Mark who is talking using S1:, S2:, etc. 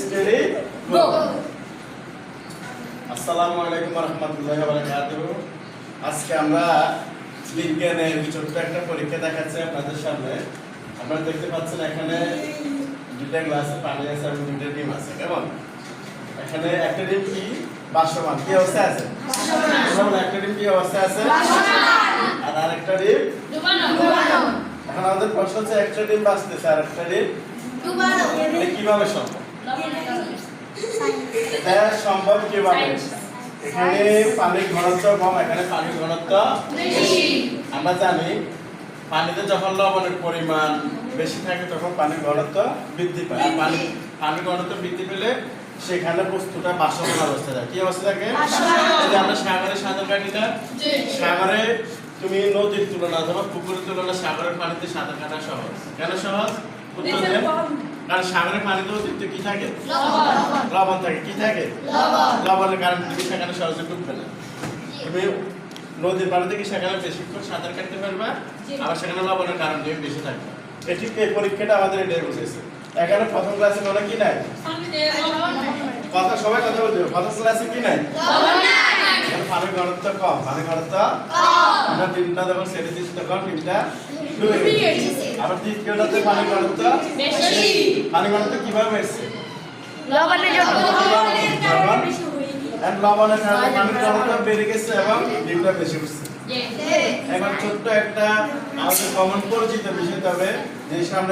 S1: Steady go আসসালামু আলাইকুম রহমতুল্লাহি বারাকাতুহু আজকে আমরা বিজ্ঞানের ছোট্ট একটা পরীক্ষা দেখাচ্ছি আপনাদের সামনে। আপনারা দেখতে পাচ্ছেন এখানে দুইটা গ্লাসে পানি আছে এবং দুইটা ডিম আছে কেমন? এখানে একটা ডিম কি? বাসমান। কি অবস্থায় আছে? একটা ডিম কি অবস্থায় আছে? আর আরেকটা ডিম? এখন আমাদের প্রশ্ন হচ্ছে একটা ডিম বাঁচতেছে আর একটা ডিম কীভাবে সম্ভব? এটা সম্ভব কীভাবে? এখানে পানির ঘনত্ব কম এখানে পানির ঘনত্ব আমরা জানি পানিতে যখন লবণের পরিমাণ বেশি থাকে তখন পানির ঘনত্ব বৃদ্ধি পায়। পানি পানির ঘনত্ব বৃদ্ধি পেলে সেখানে বস্তুটা বাষ্পীয় অবস্থা যায়। কি অবস্থা থাকে? আমরা সাগরে সাঁতার কাটি না সাগরে তুমি নদীর তুলনা অথবা পুকুরের তুলনা সাগরের পানিতে সাঁতার কাটা সহজ। কেন সহজ? উত্তর দেন। কারণ সাগরের পানিতে অতিরিক্ত কি থাকে? লবণ। থাকে। কি থাকে? লবণের কারণে তুমি সেখানে সহজে ডুববে না। তুমি নদীর পানিতে কি সেখানে বেশিক্ষণ সাঁতার কাটতে পারবা আবার সেখানে লবণের কারণ তুমি বেশি থাকবে। এটি এই পরীক্ষাটা আমাদের এটাই বুঝেছে এখানে প্রথম ক্লাসে মনে কি নাই? কথা সবাই কথা বলতে। প্রথম ক্লাসে কি নাই? এখানে পানির ঘনত্ব কম। পানির ঘনত্ব আমরা তিনটা যখন ছেড়ে দিচ্ছি তখন তিনটা? আবার দ্বিতীয়টাতে পানি ঘনত্ব
S2: বেশি।
S1: পানির কীভাবে এসছে?
S2: লবণের
S1: কারণে বেড়ে গেছে এবং ডিমটা বেশি উঠছে এখন ছোট্ট একটা আমাদের কমন পরিচিত বিষয় তবে যে সামনে